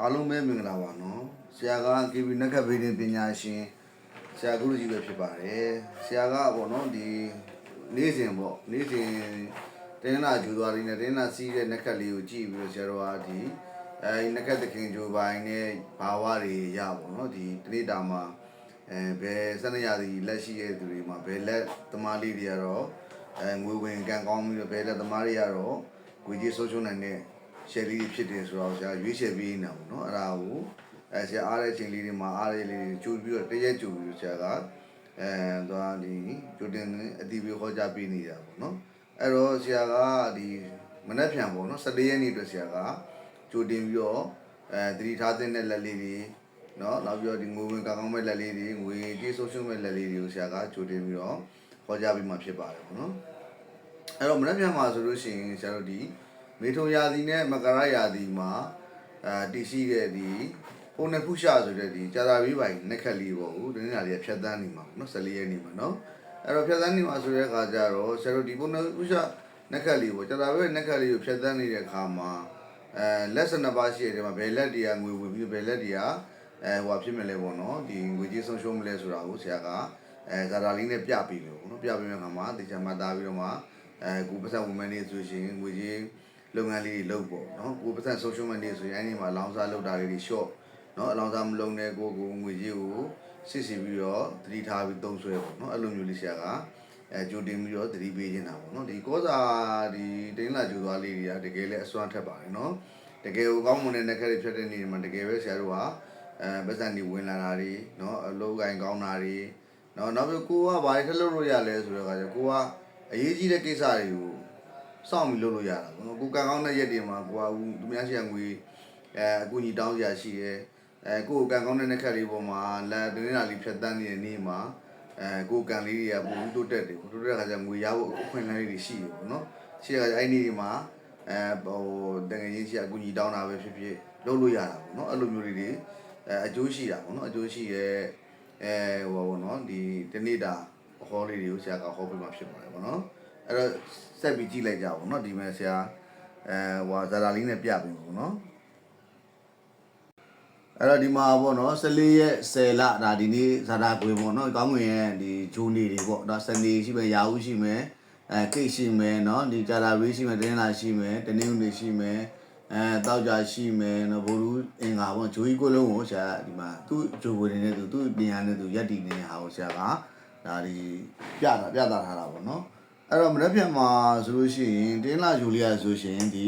အားလုံးပဲမင်္ဂလာပါနော်ဆရာက KB နက္ခတ်ဘေးတင်ပညာရှင်ဆရာကုလူကြီးပဲဖြစ်ပါတယ်ဆရာကပေါ့နော်ဒီနေ့စဉ်ပေါ့နေ့စဉ်တင်းနာဂျူသွားရင်းနဲ့တင်းနာစီးတဲ့နက္ခတ်လေးကိုကြည့်ပြီးတော့ဆရာတော်ကဒီအဲဒီနက္ခတ်သခင်ဂျိုပိုင်းနဲ့ဘာဝတွေရပေါ့နော်ဒီတနေ့တာမှာအဲဘယ်စနေရသည်လက်ရှိရဲ့သူတွေမှာဘယ်လက်သမားလေးတွေကတော့အဲငွေဝင်ကန်ကောင်းပြီးတော့ဘယ်လက်သမားတွေကတော့ငွေကြေးဆုံးရှုံးနိုင်တဲ့ ရှယ်လေးတွေဖြစ်တယ်ဆိုတော့ဆရာရွေးချယ်ပေးနေတာပေါ့နော်အဲ့ဒါကိုအဲဆရာအားတဲ့ချိန်လေးတွေမှာအားတဲ့လေးတွေကြိုပြီးတော့တရက်ကြိုပြီးတော့ဆရာကအဲသွားဒီကြိုတင်အတီးပြီးခေါ်ကြပေးနေတာပေါ့နော်အဲ့တော့ဆရာကဒီမနေ့ပြန်ပေါ့နော်14ရက်နေ့အတွက်ဆရာကကြိုတင်ပြီးတော့အဲသတိထားတဲ့လက်လေးတွေနော်နောက်ပြီးတော့ဒီငွေဝင်ကောင်းကောင်းမဲ့လက်လေးတွေငွေကြေးဆုံးရှုံးမဲ့လက်လေးတွေကိုဆရာကကြိုတင်ပြီးတော့ခေါ်ကြပေးမှဖြစ်ပါတယ်ပေါ့နော်အဲ့တော့မနေ့ပြန်မှာဆိုလို့ရှိရင်ဆရာတို့ဒီ မေထုံရာသီနဲ့မကရရာသီမှာအာတည်ရှိတဲ့ဒီပုံနဲ့ဖုရှာဆိုတဲ့ဒီကြာသာပြီးပိုင်နက်ခက်လေးပေါ့ဦးဒီနေ့ကလေးကဖြတ်တန်းနေမှာပေါ့နော်14ရက်နေမှာနော်အဲ့တော့ဖြတ်တန်းနေမှာဆိုတဲ့အခါကျတော့ဆရာတို့ဒီပုံနဲ့ဖုရှာနက်ခက်လေးပေါ့ကြာသာပြီးနက်ခက်လေးကိုဖြတ်တန်းနေတဲ့အခါမှာအဲလက်စနပါရှိတဲ့မှာဘယ်လက်တွေကငွေဝင်ပြီးဘယ်လက်တွေကအဲဟိုဖြစ်မလဲပေါ့နော်ဒီငွေကြေးဆုံးရှုံးမလဲဆိုတာကိုဆရာကအဲဇာတာလေးနဲ့ပြပေးမယ်ပေါ့နော်ပြပေးမယ့်အခါမှာတေချာမှတ်သားပြီးတော့မှအဲကိုပတ်သက်ဝင်မနေဆိုရှင်ငွေကြီး လုပ်ငန်းလေးတွေလုပ်ပေါ့နော်ကိုပတ်သက် social media ဆိုရင်အဲ့ဒီမှာလောင်စာလုပ်တာလေးတွေ short နော်အလောင်စာမလုံးတဲ့ကိုကိုငွေကြီးကိုစစ်စီပြီးတော့တတိထားပြီးသုံးဆွဲပေါ့နော်အဲ့လိုမျိုးလေးဆရာကအဲကြိုတင်ပြီးတော့တတိပေးနေတာပေါ့နော်ဒီကောစာဒီတင်းလာကြိုသွားလေးတွေကတကယ်လည်းအစွမ်းထက်ပါတယ်နော်တကယ်ကိုကောင်းမွန်တဲ့နက်ခက်တွေဖြတ်တဲ့နေ့တွေမှာတကယ်ပဲဆရာတို့ကအဲပတ်စံတွေဝင်လာတာတွေနော်အလုပ်ကိုင်ကောင်းတာတွေနော်နောက်ပြီးကိုကဘာတွေထပ်လုပ်လို့ရလဲဆိုတော့ကကျကိုကအရေးကြီးတဲ့ကိစ္စတွေကို စောင့်ပြီးလုပ်လို့ရတာပေါ့နော်ကိုကံကောင်းတဲ့ရက်တွေမှာကိုကသူများရှိရငွေအဲအကူအညီတောင်းကြရှိရဲအဲကိုကံကောင်းတဲ့နက်ခက်လေးပေါ်မှာလက်တင်းလာလေးဖြတ်တန်းနေတဲ့နေ့မှာအဲကိုကံလေးတွေကပုံတိုးတက်တယ်တိုးတက်တဲ့ခါကျငွေရဖို့အခွင့်အလမ်းလေးတွေရှိတယ်ပေါ့နော်ရှိတဲ့ခါကျအဲ့ဒီနေ့တွေမှာအဲဟိုတကယ်ကြီးရှိအကူအညီတောင်းတာပဲဖြစ်ဖြစ်လုပ်လို့ရတာပေါ့နော်အဲ့လိုမျိုးလေးတွေအဲအကျိုးရှိတာပေါ့နော်အကျိုးရှိရဲ့အဲဟိုပါပေါ့နော်ဒီတနေ့တာဟောလေးတွေကိုဆရာကဟောပေးမှဖြစ်ပါတယ်ပေါ့နော် အဲ့တော့ဆက်ပြီးကြည့်လိုက်ကြပါဘောနော်ဒီမဲ့ဆရာအဲဟိုဇာတာလေးနဲ့ပြပေးပါဘောနော်အဲ့တော့ဒီမှာပေါ့နော်14ရက်10လဒါဒီနေ့ဇာတာခွေပေါ့နော်ကောင်းငွေရဲ့ဒီဂျိုးနေတွေပေါ့ဒါစနေရှိမယ်ရာဟုရှိမယ်အဲကိတ်ရှိမယ်နော်ဒီဂျာတာရေးရှိမယ်တင်းလာရှိမယ်တနင်္ဂနွေရှိမယ်အဲတောက်ကြရှိမယ်နော်ဘိုလ်လူအင်္ဂါပေါ့ဂျိုးကြီးကိုလုံးကိုဆရာဒီမှာသူ့ဂျိုးဝင်နေတဲ့သူသူ့ပညာနဲ့သူရက်တည်နေတဲ့ဟာကိုဆရာကဒါဒီပြတာပြတာထားတာပေါ့နော် အဲ့တော့မနေ့ပြန်မှာဆိုလို့ရှိရင်တင်းလာဂျိုလေးရဆိုရှင်ဒီ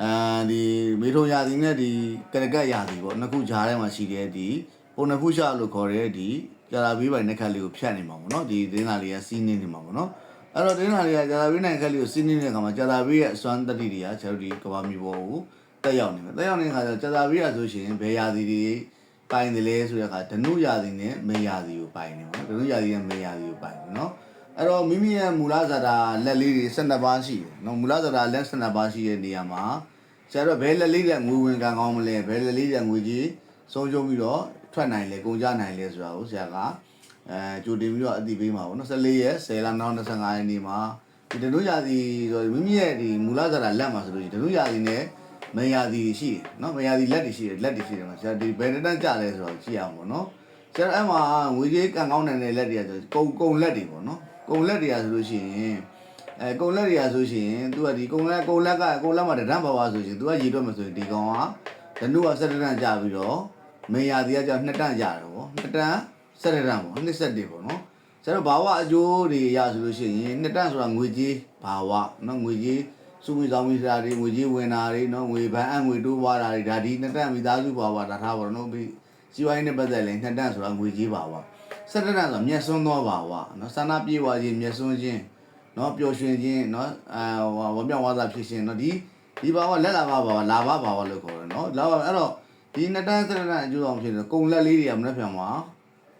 အဲဒီမေထုံရာသီနဲ့ဒီကရကတ်ရာသီပေါ့နှစ်ခုကြားထဲမှာရှိတဲ့ဒီပုံနှစ်ခုရှာလို့ခေါ်တဲ့ဒီကြာလာဘေးပိုင်နှစ်ခက်လေးကိုဖြတ်နေမှာပေါ့နော်ဒီတင်းလာလေးကစီးနေနေမှာပေါ့နော်အဲ့တော့တင်းလာလေးကကြာလာဘေးနိုင်ခက်လေးကိုစီးနေတဲ့အခါမှာကြာလာဘေးရဲ့အစွမ်းတတိတွေကကျတို့ဒီကဘာမီဘောကိုတက်ရောက်နေမှာတက်ရောက်နေတဲ့အခါကျကြာလာဘေးရဆိုရှင်ဘယ်ရာသီတွေပိုင်တယ်လဲဆိုတဲ့အခါဓနုရာသီနဲ့မေရာသီကိုပိုင်နေမှာနော်ဓနုရာသီနဲ့မေရာသီကိုပိုင်တယ်နော် အဲ့တော့မိမိရဲ့မူလဇာတာလက်လေးတွေ12ပါးရှိတယ်နော်မူလဇာတာလက်12ပါးရှိတဲ့နေရာမှာဆရာတို့ဘယ်လက်လေးတဲ့ငွေဝင်ကံကောင်းမလဲဘယ်လက်လေးတဲ့ငွေကြီးဆုံးရှုံးပြီးတော့ထွက်နိုင်လဲကုန်ကြနိုင်လဲဆိုတာကိုဆရာကအဲကြိုတင်ပြီးတော့အသိပေးမှာပေါ့နော်14ရက်10လနောက်25ရက်နေ့မှာဒီဒနုရာသီဆိုမိမိရဲ့ဒီမူလဇာတာလက်မှာဆိုလို့ဒနုရာသီနဲ့မယာသီရှိတယ်နော်မယာသီလက်တွေရှိတယ်လက်တွေရှိတယ်မှာဆရာဒီဘယ်တန်းကြလဲဆိုတော့ကြည့်အောင်ပေါ့နော်ဆရာအဲ့မှာငွေကြီးကံကောင်းနိုင်တဲ့လက်တွေကဆိုကုံကုံလက်တွေပေါ့နော် ကုံလက်တွေကဆိုလို့ရှိရင်အဲကုံလက်တွေကဆိုရှင် तू ကဒီကုံလက်ကုံလက်ကကုံလက်မှာတဒန်းပါပါဆိုရှင် तू ကရေတွက်မှာဆိုရင်ဒီကောင်ကဓနုက7တန်းကြပြီးတော့မေယာတီကကျ2တန်းကြတယ်ဗော2တန်း7တန်းဗော27ဗောနော်ကျတော့ဘာဝအကျိုးတွေရဆိုလို့ရှိရင်2တန်းဆိုတာငွေကြီးဘာဝနော်ငွေကြီးစုမိဆောင်မိစားတွေငွေကြီးဝင်တာတွေနော်ငွေဘဏ်အငွေတိုးပွားတာတွေဒါဒီ2တန်းမိသားစုဘာဝဒါထားပါတော့နော်ပြီးစီဝိုင်းနဲ့ပတ်သက်ရင်2တန်းဆိုတာငွေကြီးဘာဝ စတရဆိုမျက်စွန်းသောဘာဝနော်ဆန္ဒပြေဝါခြင်းမျက်စွန်းခြင်းနော်ပျော်ရွှင်ခြင်းနော်အာဝမြောက်ဝါသာဖြစ်ခြင်းနော်ဒီဒီဘာဝလက်လာဘာဝလာဘာဘာဝလို့ခေါ်တယ်နော်လာဘာအဲ့တော့ဒီနှစ်တန်းစတရအကျိုးဆောင်ဖြစ်တယ်ကုံလက်လေးတွေကမနှက်ပြန်ပါ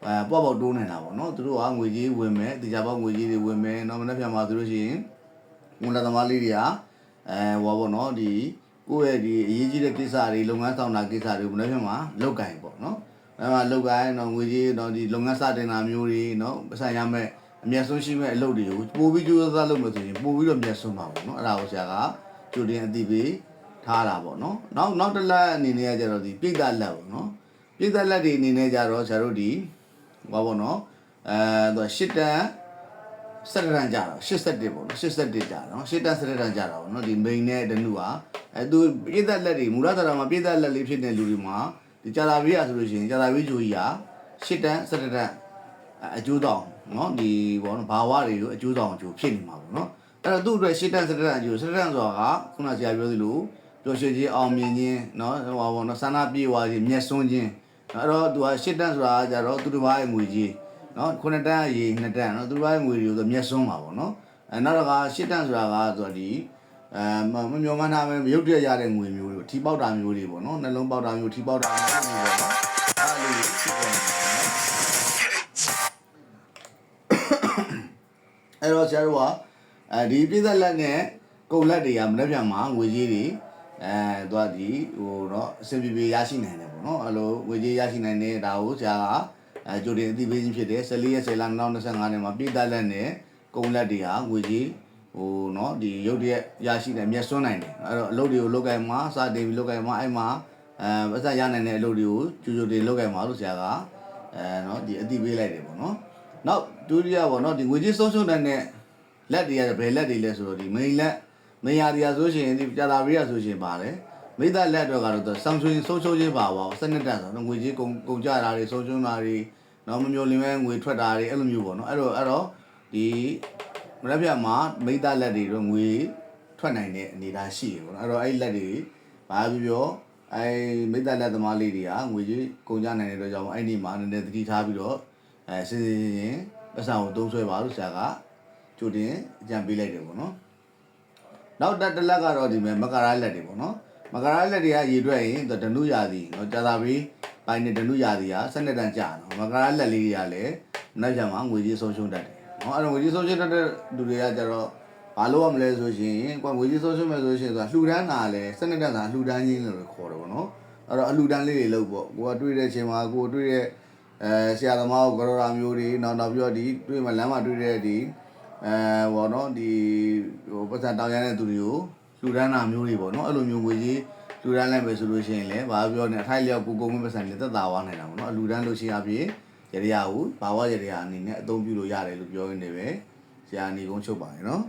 အဲပေါ့ပေါ့တိုးနေတာပေါ့နော်သူတို့ကငွေကြီးဝင်မယ်တရားပေါက်ငွေကြီးတွေဝင်မယ်နော်မနှက်ပြန်ပါဆိုလို့ရှိရင်ဝန်လက်သမားလေးတွေကအဲဟောပေါ့နော်ဒီကိုယ့်ရဲ့ဒီအရေးကြီးတဲ့ကိစ္စတွေလုပ်ငန်းဆောင်တာကိစ္စတွေကိုမနှက်ပြန်ပါလောက်ကင်ပေါ့နော် အဲမှာလောက်ကိုင်းတော့ငွေကြီးတော့ဒီလုပ်ငန်းစတင်တာမျိုးတွေနော်ပတ်ဆိုင်ရမဲ့အမျက်ဆုံးရှိမဲ့အလုပ်တွေကိုပို့ပြီးကြိုးစားလုပ်လို့ဆိုရင်ပို့ပြီးတော့မျက်ဆုံးပါပေါ့နော်အဲ့ဒါကိုဆရာကကြိုတင်အသိပေးထားတာပေါ့နော်နောက်နောက်တစ်လက်အနေနဲ့ကကျတော့ဒီပြိတ္တလက်ပေါ့နော်ပြိတ္တလက်တွေအနေနဲ့ကျတော့ဆရာတို့ဒီဟောပေါ့နော်အဲသူရှစ်တန်စက်တန်ကြတော့81ပေါ့နော်81ကြတော့ရှစ်တန်စက်တန်ကြတာပေါ့နော်ဒီ main နဲ့တနုဟာအဲသူပြိတ္တလက်တွေမူလသရမှာပြိတ္တလက်လေးဖြစ်တဲ့လူတွေမှာ ဒီကြာသာပေးရဆိုလို့ရှိရင်ကြာသာပေးဂျိုကြီးဟာ၈တန်း၁၇တန်းအကျိုးဆောင်နော်ဒီဘောနော်ဘာဝတွေလိုအကျိုးဆောင်အကျိုးဖြစ်နေမှာပေါ့နော်အဲ့တော့သူ့အတွက်၈တန်း၁၇တန်းအကျိုး၁၇တန်းဆိုတာကခုနဆရာပြောသလိုပျော်ရွှင်ခြင်းအောင်မြင်ခြင်းနော်ဟောဘောနော်ဆန္ဒပြေဝါခြင်းမျက်စွန်းခြင်းအဲ့တော့သူက၈တန်းဆိုတာကြတော့သူတစ်ပါးရဲ့ငွေကြီးနော်ခုနှစ်တန်းရေနှစ်တန်းနော်သူတစ်ပါးရဲ့ငွေတွေကိုမျက်စွန်းမှာပေါ့နော်အဲ့နောက်တော့က၈တန်းဆိုတာကဆိုတော့ဒီ အဲမမျောမှန်းထားပဲရုပ်တရက်ရတဲ့ငွေမျိုးတွေထီပေါက်တာမျိုးတွေပေါ့နော်နှလုံးပေါက်တာမျိုးထီပေါက်တာမျိုးတွေပေါ့နော်အဲ့လိုဖြစ်ပေါ်နေတာအဲ့တော့ဆရာတို့ကအဲဒီပြည့်သက်လက်နဲ့ကုတ်လက်တွေကမနှက်ပြန်မှာငွေကြီးတွေအဲသွားဒီဟိုတော့အဆင်ပြေပြေရရှိနိုင်တယ်ပေါ့နော်အဲ့လိုငွေကြီးရရှိနိုင်တဲ့ဒါကိုဆရာကအဲကြိုတင်အသိပေးခြင်းဖြစ်တယ်14ရက်10လ2025နဲ့မှာပြည့်သက်လက်နဲ့ကုတ်လက်တွေဟာငွေကြီး ဟိုနော်ဒီရုပ်တရက်ရရှိတယ်မျက်စွန်းနိုင်တယ်အဲ့တော့အလုပ်တွေကိုလုပ်ကြမှာစတင်ပြီးလုပ်ကြမှာအဲ့မှာအဲပတ်သက်ရနိုင်တဲ့အလုပ်တွေကိုကြိုကြိုတင်လုပ်ကြမှာလို့ဆရာကအဲနော်ဒီအသိပေးလိုက်တယ်ပေါ့နော်နောက်ဒုတိယပေါ့နော်ဒီငွေကြီးဆုံးရှုံးတဲ့လက်တွေကဘယ်လက်တွေလဲဆိုတော့ဒီ main လက်မယားတရားဆိုရှင်ဒီကြာတာရိယဆိုရှင်ပါတယ်မိသားလက်တော့ကတော့ဆောင်းချွေးဆုံးချုံးချင်းပါပါစနစ်တက်ဆိုတော့ငွေကြီးကုန်ကုန်ကြတာတွေဆုံးချုံးတာတွေနော်မမျိုးလင်းမဲ့ငွေထွက်တာတွေအဲ့လိုမျိုးပေါ့နော်အဲ့တော့အဲ့တော့ဒီ မရက်ပြမှာမိသားလက်တွေတော့ငွေထွက်နိုင်တဲ့အနေအထားရှိတယ်ပေါ့နော်အဲ့တော့အဲ့လက်တွေဘာပြောပြောအဲမိသားလက်သမားလေးတွေကငွေကြီးကုန်ကြနိုင်တဲ့အတွက်ကြောင့်အဲ့ဒီမှာနည်းနည်းသတိထားပြီးတော့အဲစင်စင်ရင်ပတ်စံကိုသုံးဆွဲပါလို့ဆရာကကြိုတင်အကြံပေးလိုက်တယ်ပေါ့နော်နောက်တစ်တစ်လက်ကတော့ဒီမဲ့မကရာလက်တွေပေါ့နော်မကရာလက်တွေကရေတွက်ရင်ဒနုရာသီနော်ကြာသာပြီးပိုင်းနဲ့ဒနုရာသီကစနစ်တန်ကြာနော်မကရာလက်လေးတွေကလည်းနောက်ကျမှငွေကြီးဆုံးရှုံးတတ်တယ် နော်အဲ့တော့ငွေကြီးဆုံးရှုံးတတ်တဲ့လူတွေကကြတော့ဘာလို့ရမလဲဆိုရှင်ကွာငွေကြီးဆုံးရှုံးမယ်ဆိုရှင်ဆိုတာလှူဒန်းတာလဲစနစ်တန်တာလှူဒန်းခြင်းလို့ခေါ်တယ်ပေါ့နော်အဲ့တော့အလှူဒန်းလေးတွေလုပ်ပေါ့ကိုကတွေ့တဲ့ချိန်မှာကိုတွေ့တဲ့အဲဆရာသမားကိုကရော်ရာမျိုးတွေနောက်နောက်ပြီးတော့ဒီတွေ့မှလမ်းမှာတွေ့တဲ့ဒီအဲဘောနော်ဒီဟိုပတ်စံတောင်းရတဲ့သူတွေကိုလူဒန်းတာမျိုးတွေပေါ့နော်အဲ့လိုမျိုးငွေကြီးလူဒန်းလိုက်မယ်ဆိုလို့ရှိရင်လည်းဘာပြောနေအထိုက်လျောက်ကိုကုန်းမပတ်စံနဲ့သက်သာသွားနိုင်တာပေါ့နော်အလူဒန်းလို့ရှိရပြည့် ရရကိုဘာဝရရအနေနဲ့အသုံးပြုလို့ရတယ်လို့ပြောရင်းနေပဲဆရာအနေကုန်းချုပ်ပါတယ်နော်